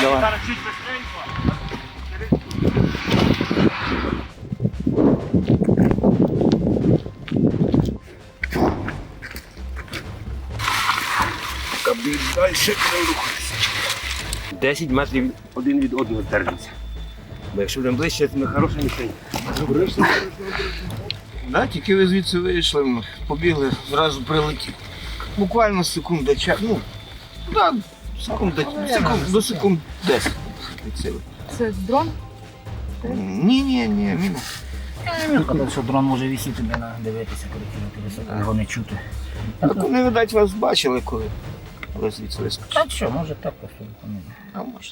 Давай. Кабін далі не рухайся. 10 метрів один від одного держимося. Бо якщо будемо ближче, то ми хороша мішень. Да, тільки ви звідси вийшли, ми побігли, зразу прилетів. Буквально секунда часу. Ну, да, секунда, секунд, до секунд 10. від сили. Це дрон? Ні, ні, ні, мінус. Казав, що дрон може висіти, не на дивитися, коли кинути високо, його не чути. Так вони, видать, вас бачили, коли ви звідси вискочили. Та що, може так просто. ну, А може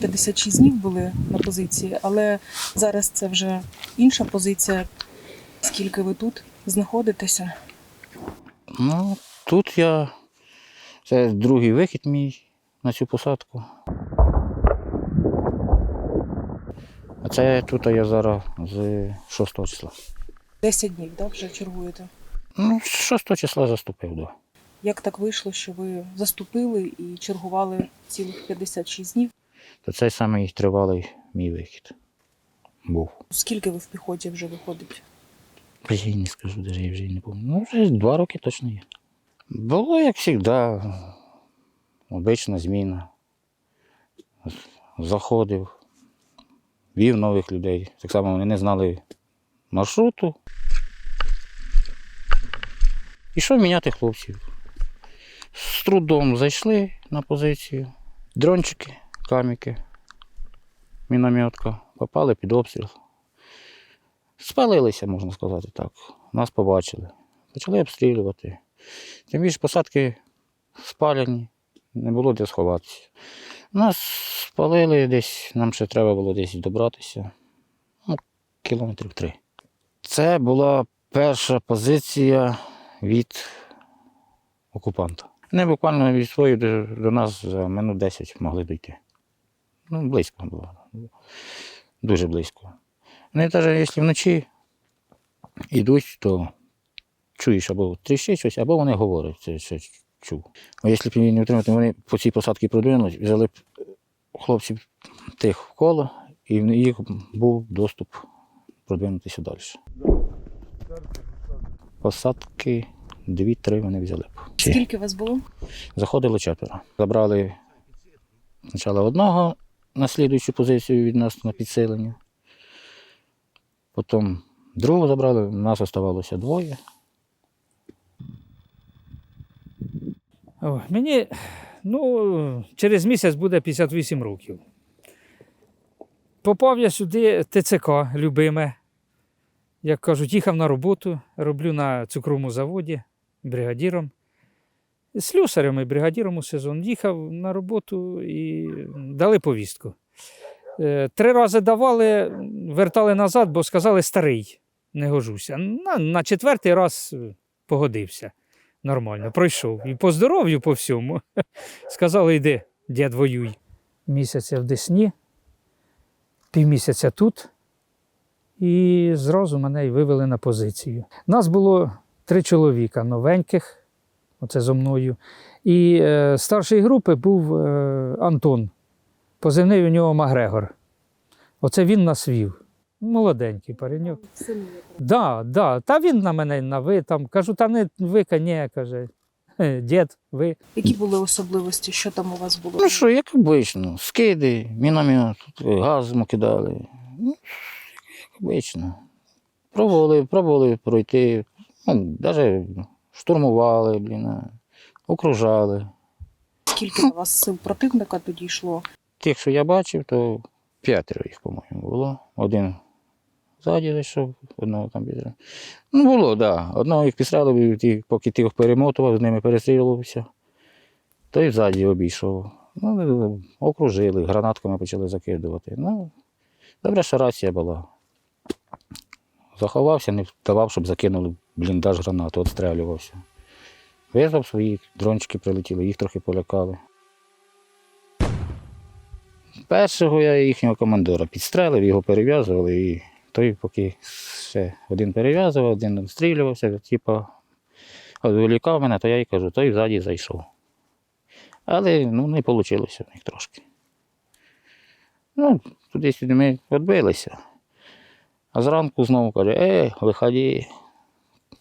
56 днів були на позиції, але зараз це вже інша позиція. Скільки ви тут знаходитеся? Ну, тут я. Це другий вихід мій на цю посадку. А це тут я зараз з 6 числа. 10 днів, так, вже чергуєте. Ну, з 6 числа заступив, да. Як так вийшло, що ви заступили і чергували цілих 56 днів? То цей самий тривалий мій вихід був. Скільки ви в піхоті вже виходить? Я не скажу, даже я вже не пам'ятаю. Ну, вже два роки точно є. Було, як завжди, обична зміна. Заходив, вів нових людей. Так само вони не знали маршруту. Ішов міняти хлопців. З трудом зайшли на позицію. Дрончики, каміки, мінометка. Попали під обстріл. Спалилися, можна сказати так. Нас побачили. Почали обстрілювати. Тим більше посадки спаляні, не було де сховатися. Нас спалили десь, нам ще треба було десь добратися. Ну, кілометрів три. Це була перша позиція від окупанта. Вони буквально від своєї до, до нас за минут 10 могли дійти. Ну, близько було. Дуже близько. Вони навіть якщо вночі йдуть, то чуєш або тріщить щось, або вони говорять, це ще чув. А якщо б її не отримати, вони по цій посадці продвинули, взяли б хлопців тих в коло, і в їх був доступ продвинутися далі. Посадки дві-три вони взяли б. Скільки вас було? Заходило четверо. Забрали спочатку одного на слідуючу позицію від нас на підсилення. Потім другого забрали, у нас оставалося двоє. О, мені ну, через місяць буде 58 років. Попав я сюди ТЦК любиме. Як кажуть, їхав на роботу, роблю на цукровому заводі бригадіром. Слюсарем і бригадіром у сезон. Їхав на роботу і дали повістку. Е, Три рази давали, вертали назад, бо сказали старий, не гожуся. На, на четвертий раз погодився нормально, пройшов. І по здоров'ю, по всьому. Сказали, йди, дід воюй. Місяця в Десні, півмісяця тут. І зразу мене й вивели на позицію. Нас було три чоловіка новеньких, оце зо мною. І е, старшої групи був е, Антон. Позивний у нього Макгрегор. Оце він нас вів. Молоденький пареньок. Да, да. Та він на мене на ви там. Кажу, та не ви, ні, каже. «Е, Дід, ви. Які були особливості? Що там у вас було? Ну що, як обично, скиди, міномет, газ ми кидали. Ну, як обично. Пробували, пробували пройти, ну, навіть штурмували, блін, окружали. Скільки на вас сил противника тоді йшло? Тих, що я бачив, то п'ятеро їх, по-моєму, було. Один ззаді зайшов, одного там підряд. Ну, було, так. Да. Одного їх підстрелив, поки тих перемотував, з ними перестрілювався, то й ззаді обійшов. Ну, окружили, гранатками почали закидувати. Ну, добре, що рація була. Заховався, не давав, щоб закинули бліндаж гранату, відстрелювався. Визвав своїх, дрончики прилетіли, їх трохи полякали. Першого я їхнього командира підстрелив, його перев'язували, і той, поки ще один перев'язував, один відстрілювався, типу, відволікав мене, то я їй кажу, той ззаді зайшов. Але ну, не вийшло в них трошки. Ну, туди-сюди ми відбилися. А зранку знову каже, е, виходи.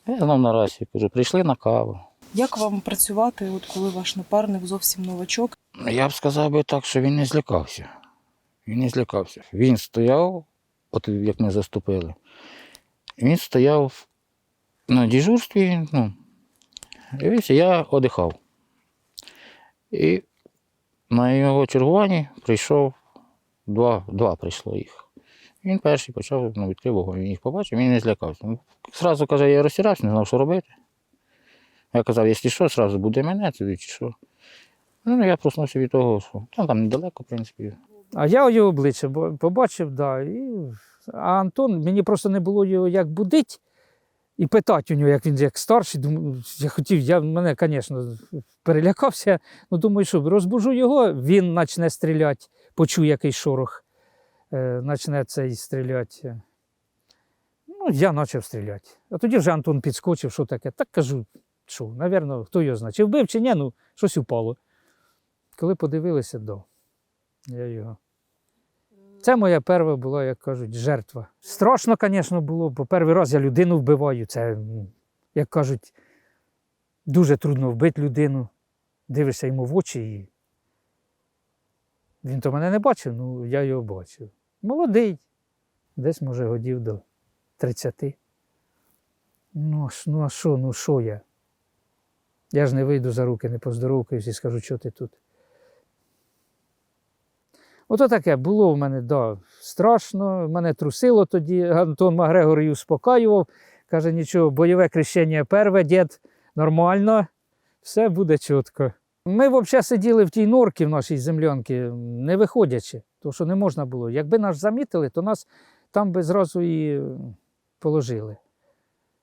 Я знов на расі кажу, прийшли на каву. Як вам працювати, от коли ваш напарник зовсім новачок? Я б сказав би так, що він не злякався. Він не злякався. Він стояв, от як ми заступили, він стояв на дежурстві, ну, дивився, я одихав. І на його чергуванні прийшов два, два прийшло їх. Він перший почав ну, відкрив вогонь, він їх побачив, він не злякався. Ну, Зразу каже, я розтирався, не знав, що робити. Я казав, якщо що, зразу буде мене, тоді чи що. Ну, я проснувся від того, що ну, там недалеко, в принципі. А я його обличчя побачив, да, і... а Антон, мені просто не було його як будить і питати у нього, як він як старший. Думаю, я хотів, я мене, звісно, перелякався. Ну, думаю, що розбужу його, він почне стріляти, почує якийсь шорох, почне цей стріляти. Ну, я почав стріляти. А тоді вже Антон підскочив, що таке. Так кажу, що, напевно, хто його знає. Чи вбив, чи ні, ну, щось упало. Коли подивилися, да. Я його. Це моя перша була, як кажуть, жертва. Страшно, звісно, було, бо перший раз я людину вбиваю. Це, як кажуть, дуже трудно вбити людину. Дивишся йому в очі і. Він то мене не бачив, ну я його бачив. Молодий. Десь, може, годів до 30. Ну, ну а що, ну що я? Я ж не вийду за руки, не поздоровкаюсь і скажу, що ти тут. Ото таке було в мене, да, страшно, мене трусило тоді. Антон Макгрегор її успокаював. Каже, нічого, бойове крещення перве, дід, нормально, все буде чітко. Ми взагалі сиділи в тій норці в нашій землянці, не виходячи, тому що не можна було. Якби нас замітили, то нас там би зразу і положили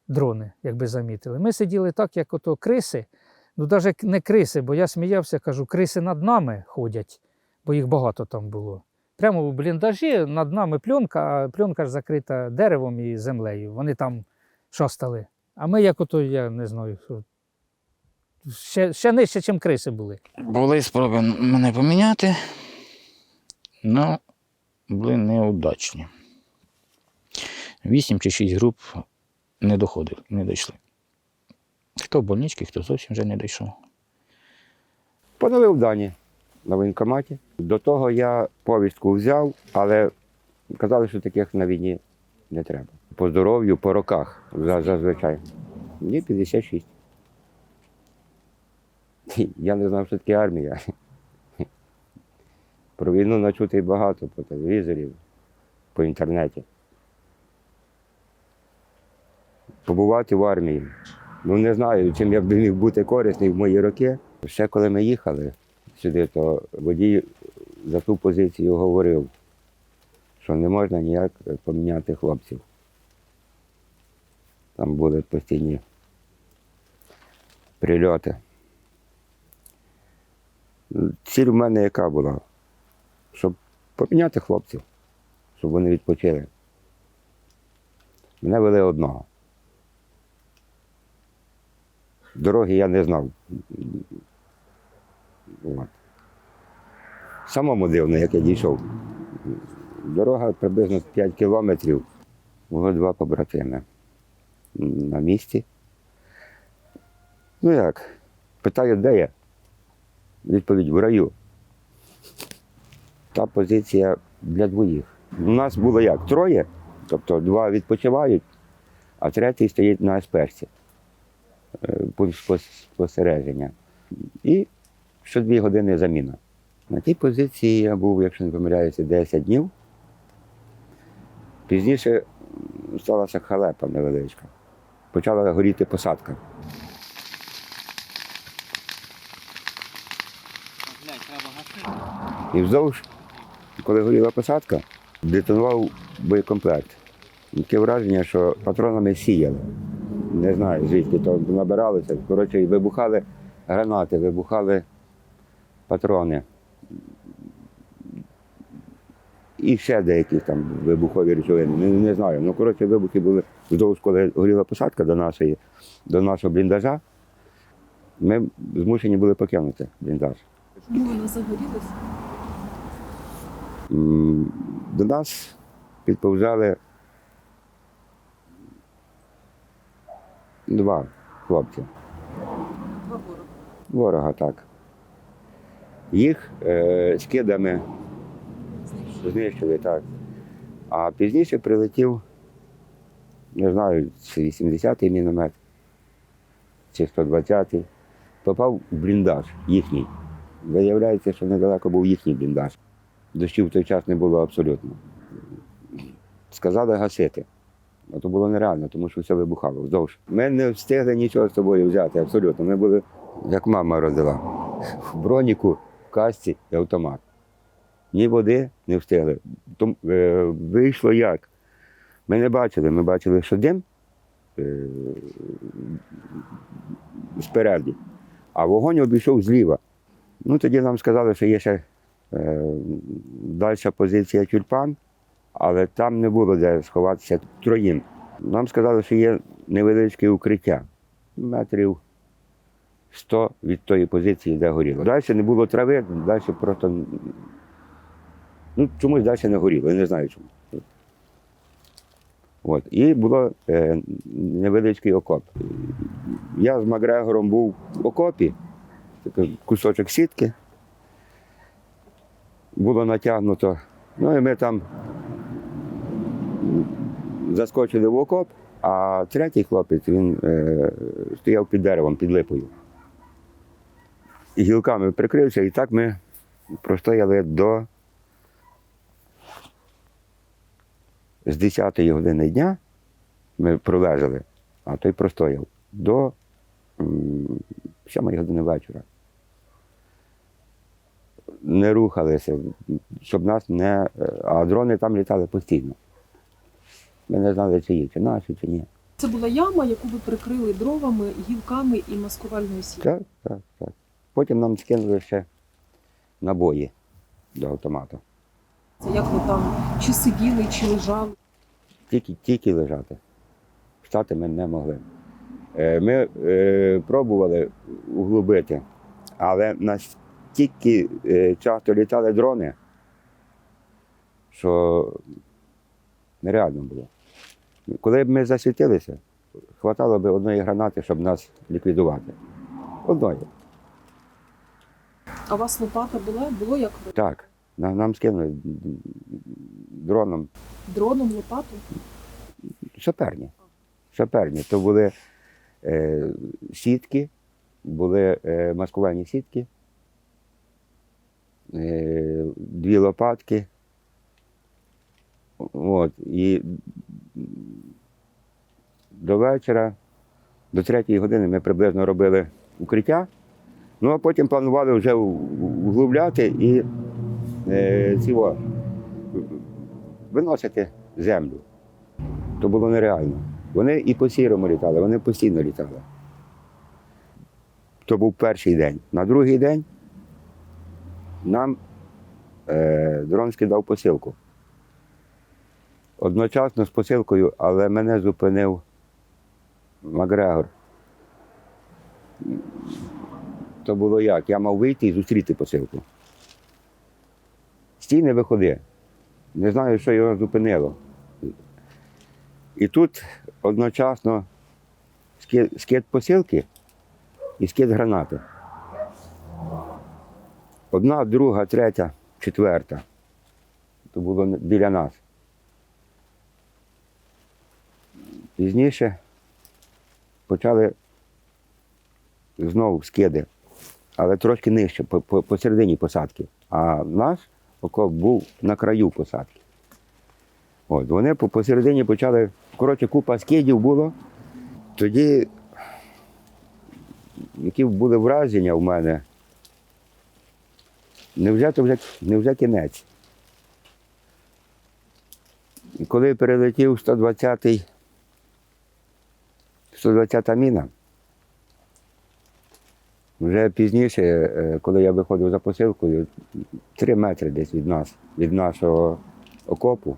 дрони, якби замітили. Ми сиділи так, як ото криси, ну навіть не криси, бо я сміявся, кажу, криси над нами ходять бо їх багато там було. Прямо в бліндажі над нами пленка, а пленка ж закрита деревом і землею. Вони там шастали. А ми, як ото, я не знаю. Ще, ще нижче, ніж криси були. Були спроби мене поміняти, але були неудачні. Вісім чи шість груп не доходили, не дійшли. Хто в больничці, хто зовсім вже не дійшов. Поновив дані на воєнкоматі. До того я повістку взяв, але казали, що таких на війні не треба. По здоров'ю, по роках зазвичай. Мені 56. Я не знав, що таке армія. Про війну начути багато по телевізорі, по інтернеті. Побувати в армії. Ну не знаю, чим я б міг бути корисний в мої роки. Ще коли ми їхали сюди, то водій за ту позицію говорив, що не можна ніяк поміняти хлопців. Там були постійні прильоти. Ціль в мене яка була? Щоб поміняти хлопців, щоб вони відпочили. Мене вели одного. Дороги я не знав. От. Самому дивно, як я дійшов. Дорога приблизно 5 кілометрів. Було два побратими на місці. Ну як? Питаю, де я? Відповідь в раю. Та позиція для двоїх. У нас було як? Троє, тобто два відпочивають, а третій стоїть на есперсі. Е, спостереження. І щодві години заміна. На тій позиції я був, якщо не помиляюся, 10 днів. Пізніше сталася халепа невеличка. Почала горіти посадка. І вздовж, коли горіла посадка, детонував боєкомплект. Таке враження, що патронами сіяли. Не знаю, звідки то набиралося. Коротше, вибухали гранати, вибухали патрони. і ще деякі там вибухові речовини. Не, не знаю. Ну, коротше, вибухи були вздовж, коли горіла посадка до нашої, до нашого бліндажа. Ми змушені були покинути бліндаж. Чому вона загорілася? До нас підповзали два хлопці. Два ворога. Ворога, так. Їх е, скидами знищили, так. А пізніше прилетів, не знаю, це 80-й міномет чи 120-й. Попав в бліндаж їхній. Виявляється, що недалеко був їхній бліндаж. Дощів в той час не було абсолютно. Сказали гасити. А то було нереально, тому що все вибухало вздовж. Ми не встигли нічого з собою взяти, абсолютно. Ми були, як мама родила, в броніку, в касці і автомат. Ні води не встигли. Том, е, вийшло як? Ми не бачили, ми бачили, що дим е, спереді, а вогонь обійшов зліва. Ну, тоді нам сказали, що є ще е, дальша позиція тюльпан, але там не було де сховатися троїм. Нам сказали, що є невеличке укриття метрів 100 від тої позиції, де горіло. Далі не було трави, далі просто ну, чомусь далі не горіло, я не знаю чому. От. І було е, невеличкий окоп. Я з Макгрегором був в окопі, кусочок сітки. Було натягнуто. Ну і ми там заскочили в окоп, а третій хлопець він е, стояв під деревом, під липою. І гілками прикрився, і так ми простояли до з 10 години дня ми пролежали, а той простояв до м, 7 години вечора. Не рухалися, щоб нас не. А дрони там літали постійно. Ми не знали, чи є, чи наші, чи ні. Це була яма, яку ви прикрили дровами, гілками і маскувальною сіткою. Так, так, так. Потім нам скинули ще набої до автомату. Це як ви там чи сиділи, чи лежали? Тільки, тільки лежати. Встати ми не могли. Е, Ми е, пробували углубити, але настільки е, часто літали дрони, що нереально було. Коли б ми засвітилися, хватало б одної гранати, щоб нас ліквідувати. Одної. А у вас лопата була? Було як ви? Так. Нам, скинули дроном Дроном лопату? Саперні. Саперні. То були е, сітки, були е, маскувальні сітки, дві лопатки. От, і до вечора, до третьої години ми приблизно робили укриття. Ну а потім планували вже углубляти і е, цього, виносити землю то було нереально. Вони і по сірому літали, вони постійно літали. То був перший день. На другий день нам е, дрон скидав посилку. Одночасно з посилкою, але мене зупинив Макгрегор. То було як? Я мав вийти і зустріти посилку. Стій не виходи. Не знаю, що його зупинило. І тут одночасно скид, посилки і скид гранати. Одна, друга, третя, четверта. То було біля нас. Пізніше почали знову скиди, але трошки нижче, по- по- посередині посадки. А наш окоп був на краю посадки. От, вони посередині почали, коротше, купа скидів було. Тоді, які були враження в мене, невже то вже, невже кінець. І коли перелетів 120-й, 120-та міна, вже пізніше, е, коли я виходив за посилкою, три метри десь від нас, від нашого окопу.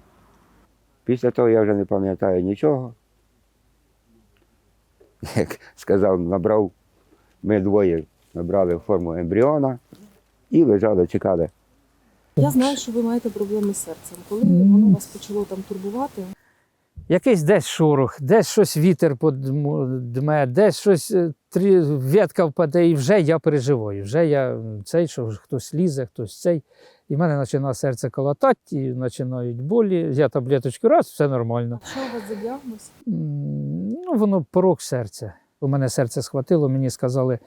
Після того я вже не пам'ятаю нічого. Як сказав, набрав, ми двоє набрали форму ембріона і лежали, чекали. Я знаю, що ви маєте проблеми з серцем. Коли воно вас почало там турбувати, Якийсь десь шорох, десь щось вітер подме, десь щось е, трі... ветка впаде, і вже я переживаю. Вже я цей, що хтось лізе, хтось цей. І в мене починає серце колотати, і починають болі. Я таблеточку раз, все нормально. А що у вас за діагноз? Ну, воно порок серця. У мене серце схватило, мені сказали,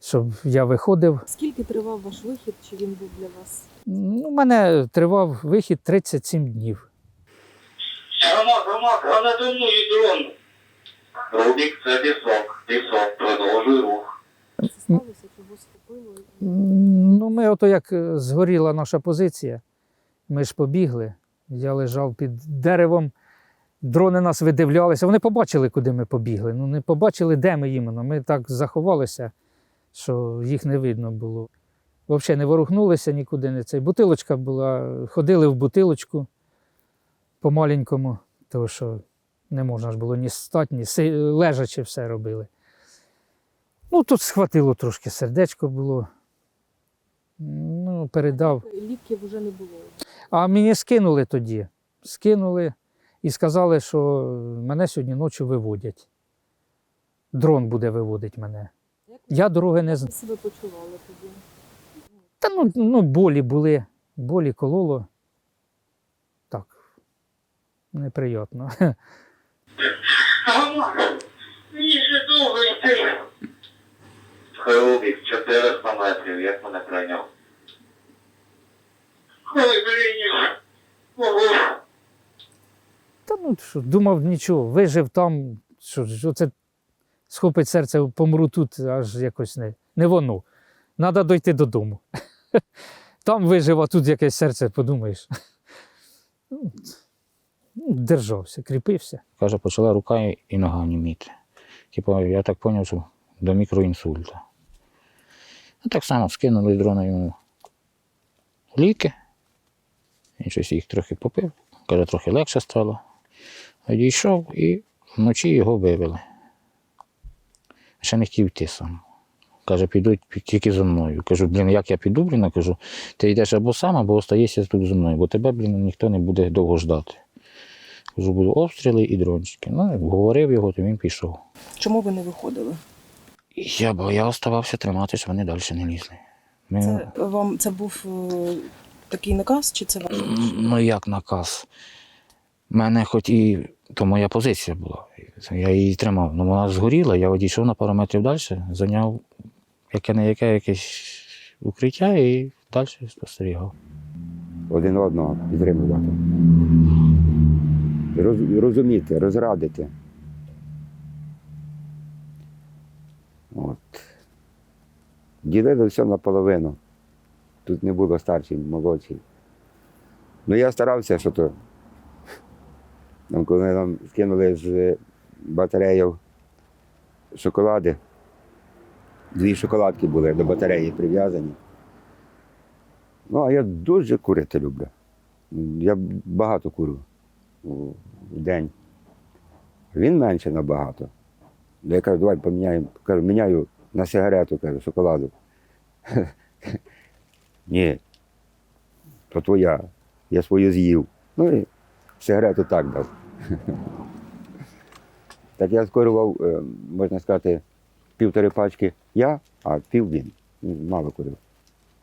щоб я виходив. Скільки тривав ваш вихід? Чи він був для вас? Ну, У мене тривав вихід 37 днів. Ромак, Ромак, анатомію дрон. Рубік, це пісок. Пісок, продовжуй рух. Це сталося, чого схопило? Ну, ми ото як е, згоріла наша позиція, ми ж побігли. Я лежав під деревом, дрони нас видивлялися. Вони побачили, куди ми побігли. Ну, не побачили, де ми іменно. Ми так заховалися, що їх не видно було. Взагалі не ворухнулися нікуди. Не цей. Бутилочка була, ходили в бутилочку по-маленькому, тому що не можна ж було ні стати, ні си- лежачи все робили. Ну, тут схватило трошки, сердечко було. Ну, передав. Ліків вже не було. А мені скинули тоді. Скинули і сказали, що мене сьогодні ночі виводять. Дрон буде виводити мене. Я дороги не знаю. себе почували тоді? Та ну, ну болі були, болі кололо. Так, неприємно. Мені ще довго йти. Рубік, 400 метрів, як мене прийняв. Ой, блін. Ого. Та ну що, думав нічого, вижив там, що, що це схопить серце, помру тут, аж якось не, не воно. Треба дойти додому. Там вижив, а тут якесь серце, подумаєш. Ну, Держався, кріпився. Каже, почала рука і нога німіти. Типу, я так зрозумів, що до мікроінсульта. Ну, так само скинули дрона йому ліки. Він щось їх трохи попив. Каже, трохи легше стало. Одійшов і вночі його вивели. Ще не хотів йти сам. Каже, підуть тільки зі мною. Кажу, блін, як я піду, блін, Я кажу, ти йдеш або сам, або остаєшся тут зі мною, бо тебе, блін, ніхто не буде довго ждати. Кажу, будуть обстріли і дрончики. Ну, говорив його, то він пішов. Чому ви не виходили? Я, бо я оставався триматись, вони далі не лізли. Ми, Це вам це був е, такий наказ, чи це ваш? Ну як наказ? У мене хоч і то моя позиція була. Я її тримав. Ну вона згоріла, я одійшов на пару метрів далі, зайняв яке не яке якесь укриття і далі спостерігав. один одного підтримувати. Роз, розуміти, розрадити. От. Ділили все наполовину. Тут не було старший, молодший. Ну я старався, що то. Там, коли нам скинули з батареїв шоколади, дві шоколадки були до батареї прив'язані. Ну, а я дуже курити люблю. Я багато курю в день. Він менше набагато. Я кажу, давай поміняємо. Кажу, міняю на сигарету, кажу, шоколаду. Ні, то твоя. Я свою з'їв. Ну і сигарету так дав. Так я скорував, е, можна сказати, півтори пачки я, а пів він. Він Мало курив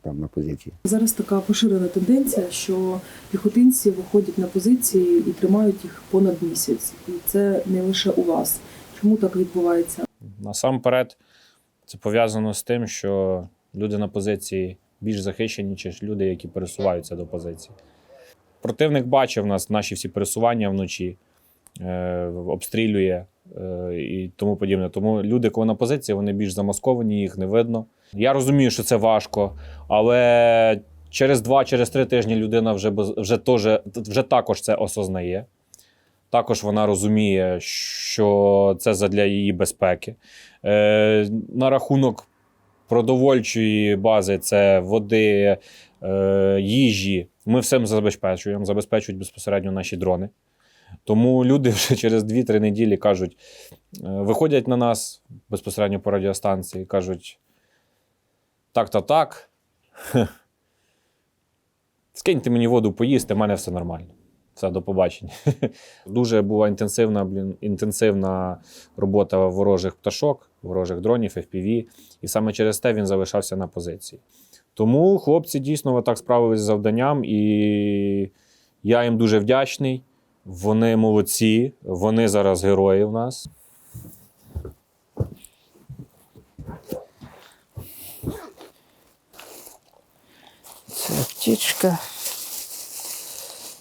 там на позиції. Зараз така поширена тенденція, що піхотинці виходять на позиції і тримають їх понад місяць. І це не лише у вас. Чому так відбувається? Насамперед, це пов'язано з тим, що люди на позиції більш захищені, ніж люди, які пересуваються до позиції. Противник бачив нас, наші всі пересування вночі, е, обстрілює і тому подібне. Тому люди, коли на позиції, вони більш замасковані, їх не видно. Я розумію, що це важко, але через два, через три тижні людина вже, вже, теж, вже також це осознає. Також вона розуміє, що це задля її безпеки. Е, на рахунок продовольчої бази це води, е, їжі. Ми всім забезпечуємо, забезпечують безпосередньо наші дрони. Тому люди вже через 2-3 неділі кажуть, е, виходять на нас безпосередньо по радіостанції, кажуть: так та так. Скиньте мені воду поїсти, в мене все нормально. Все, до побачення. Дуже була інтенсивна, блін, інтенсивна робота ворожих пташок, ворожих дронів, FPV, і саме через те він залишався на позиції. Тому хлопці дійсно так справилися з завданням, і я їм дуже вдячний. Вони молодці, вони зараз герої в нас. Це аптечка.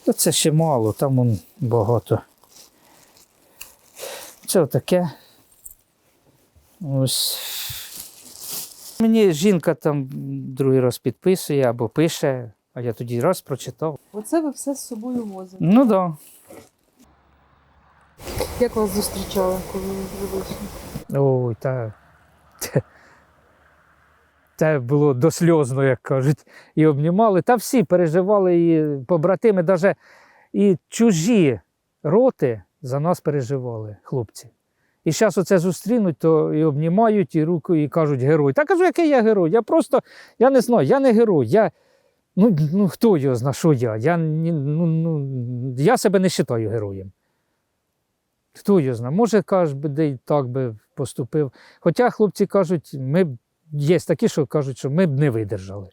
Та Це ще мало, там вон багато. Це отаке. Ось. Мені жінка там другий раз підписує або пише, а я тоді раз прочитав. Оце ви все з собою возите. Ну так. Да. Як вас зустрічали, коли ви вийшли? Ой, та. Те було досльозно, як кажуть. І обнімали. Та всі переживали, і побратими, навіть і чужі роти за нас переживали, хлопці. І зараз оце зустрінуть, то і обнімають, і руку, і кажуть герой. Та кажу, який я герой? Я просто, я не знаю, я не герой. Я, ну, ну хто його зна, що я? Я, ну, ну, я себе не вважаю героєм. Хто його знає? Може, каже, де й так би поступив. Хоча хлопці кажуть, ми є такі, що кажуть, що ми б не видержали.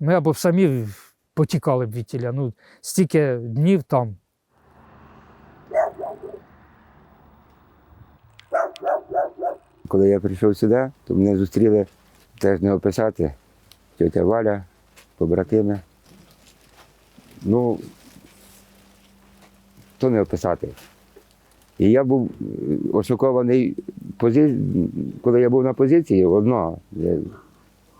Ми або самі потікали б від тіля. Ну, стільки днів там. Коли я прийшов сюди, то мене зустріли теж не описати. Тетя Валя, побратими. Ну, то не описати. І я був е, ошокований, пози... коли я був на позиції, одно, я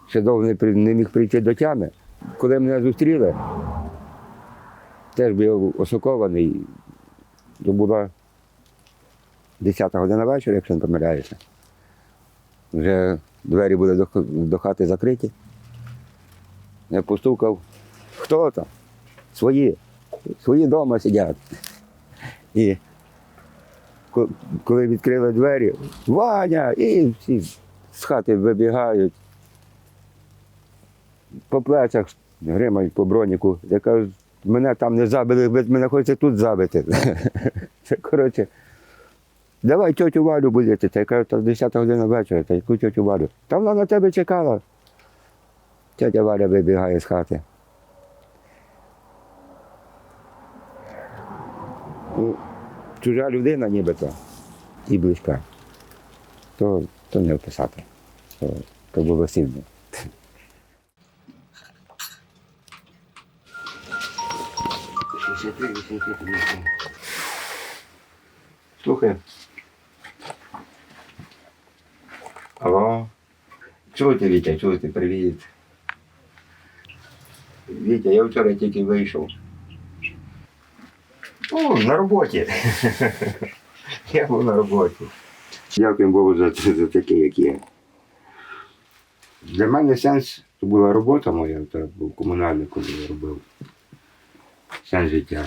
ще довго не, при- не міг прийти до тями. Коли мене зустріли, теж був ошокований. То була 10 година вечора, якщо не помиляюся. Вже двері були до, до хати закриті. Я постукав. Хто там? Свої. Свої вдома сидять. І коли відкрили двері, Ваня! І всі з хати вибігають. По плечах гримають по броніку. Я кажу, мене там не забили, мене хочете тут забити. Це коротше. Давай тьотю Валю будете. Я кажу, та 10 година вечора, та яку тьотю Валю? Та вона на тебе чекала. Тетя Валя вибігає з хати. Чужа людина нібито і близька. То, то не описати. То, то було сильно. Слухай. Алло. Чуєте, Вітя, чуєте, привіт. Вітя, я вчора тільки вийшов. О, на роботі. Я був на роботі. Дякую Богу за, за таке, як є. Для мене сенс це була робота моя, це був комунальний, коли я робив. Сенс життя.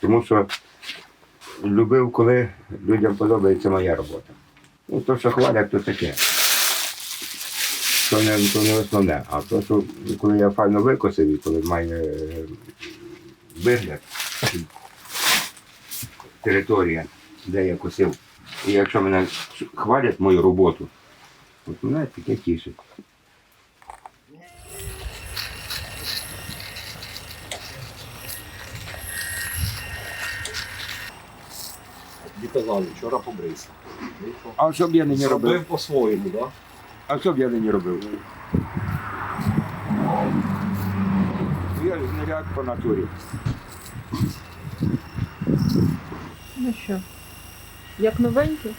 Тому що любив, коли людям подобається моя робота. Ну, то, що хвалять, то таке. То не, то не основне. А то, що коли я файно викосив і коли має е, вигляд, територія, де я косив. І якщо мене хвалять мою роботу, от мене таке тішить. Тобі казали, вчора побрився. А що б я нині робив? Зробив по-своєму, так? Да? А що б я нині робив? Я ж знаряд по натурі. Ну що, як новенький?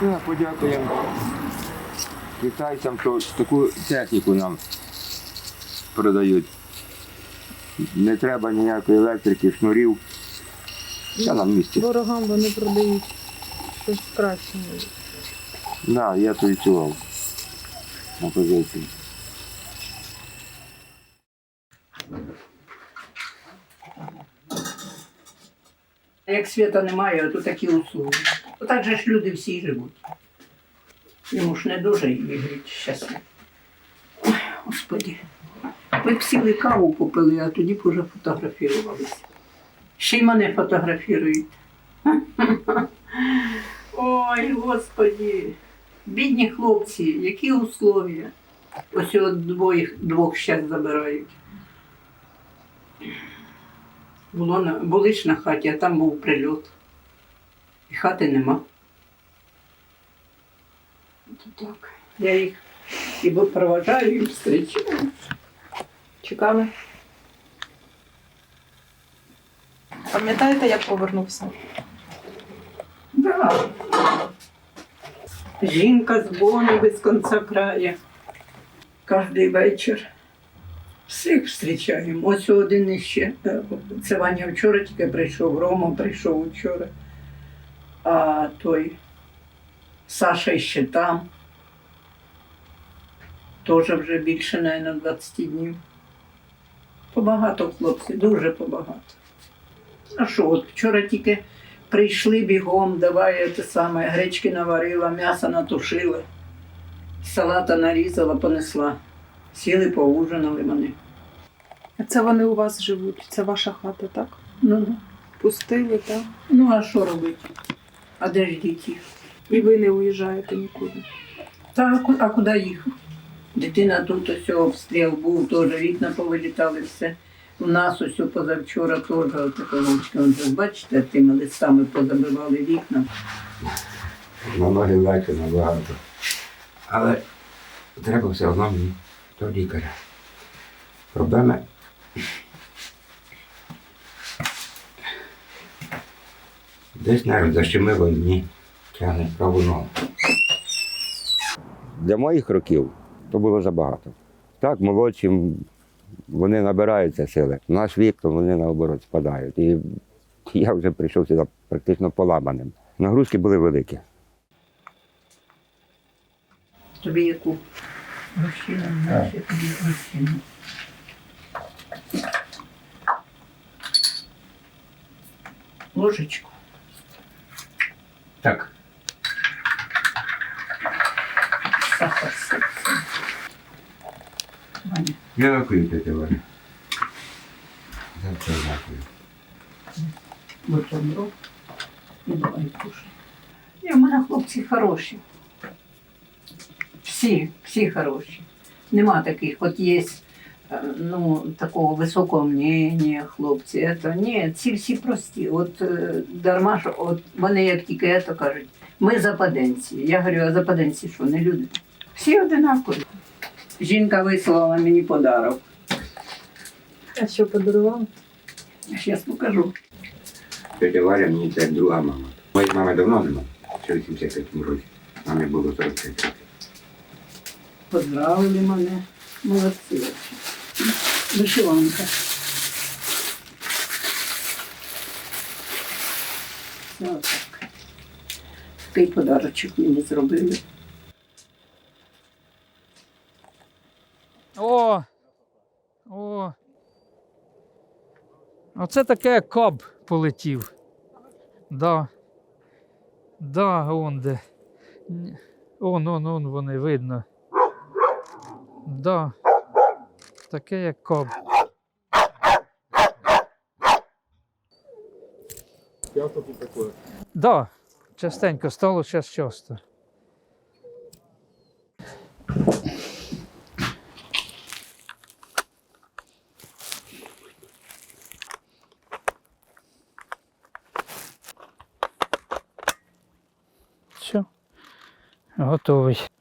Так, подякуємо китайцям, що таку техніку нам продають. Не треба ніякої електрики, шнурів. Все на місці. Ворогам вони продають щось краще. Да, я то відчував. на позиції. Як світа немає, то такі услуги. Отак же ж люди всі живуть. Йому ж не дуже Ігоріч щасливо. Ой, Господи. Ми б сіли каву попили, а тоді б уже фотографірувалися. Ще й мене фотографірують. Ой, Господи. Бідні хлопці, які условия. Ось от двоїх, двох щас забирають. Було на, були ж на хаті, а там був прильот. І хати нема. От так. Я їх і проважаю, і зустрічаю. Чекали. Пам'ятаєте, як повернувся? Да. Жінка з бони без конца краю. Кожний вечір. Всіх зустрічаємо. Ось один іще. Це Ваня вчора тільки прийшов, Рома прийшов вчора. А той Саша ще там. Теж вже більше, мабуть, 20 днів. Побагато хлопців, дуже побагато. А що, от вчора тільки прийшли бігом, давай те саме, гречки наварила, м'ясо натушила, салата нарізала, понесла. Сіли, поужинали вони. А це вони у вас живуть? Це ваша хата, так? Ну, ну. Пустили, так? ну а що робити? А де ж діти? І ви не уїжджаєте нікуди. Та а ку- а куди їхав? Дитина тут ось обстріл був, теж вікна повилітали все. У нас ось позавчора теж така ручка. Бачите, тими листами позабивали вікна. На ноги легше набагато. Але треба все одно мені до лікаря. Проблеми. Десь нерв защемило і мені тягне праву ногу. Для моїх років то було забагато. Так, молодшим вони набираються сили. В наш вік, то вони наоборот спадають. І я вже прийшов сюди практично поламаним. Нагрузки були великі. Тобі яку? Мужчина, значить, тобі мужчина. Ложечку. Так. Сахар сипся. Ваня, Дякую, тетя Валя. За це дякую. бутерброд. І давай кушай. Ні, в мене хлопці хороші. Всі, всі хороші. Нема таких, от є е, Ну, такого високого мнення, хлопці. Это, ні, ці всі прості. От е, дарма, що от вони як тільки це кажуть, ми западенці. Я говорю, а западенці що, не люди? Всі одинакові. Жінка вислала мені подарок. А що подарували? Я зараз покажу. Тетя Валя мені це друга мама. Моєї мами давно нема, ще в 85 році. Мамі було 45 років. Поздравили мене. Молодці. Вишиванка. Отак. Такий подарочок мені зробили. О! О! Оце таке коб полетів. Да. Да, он де. Он, он, он вони видно. Да. Таке як коб. Часто тут такое. Да. Частенько стало зараз часто. Все. Готовий.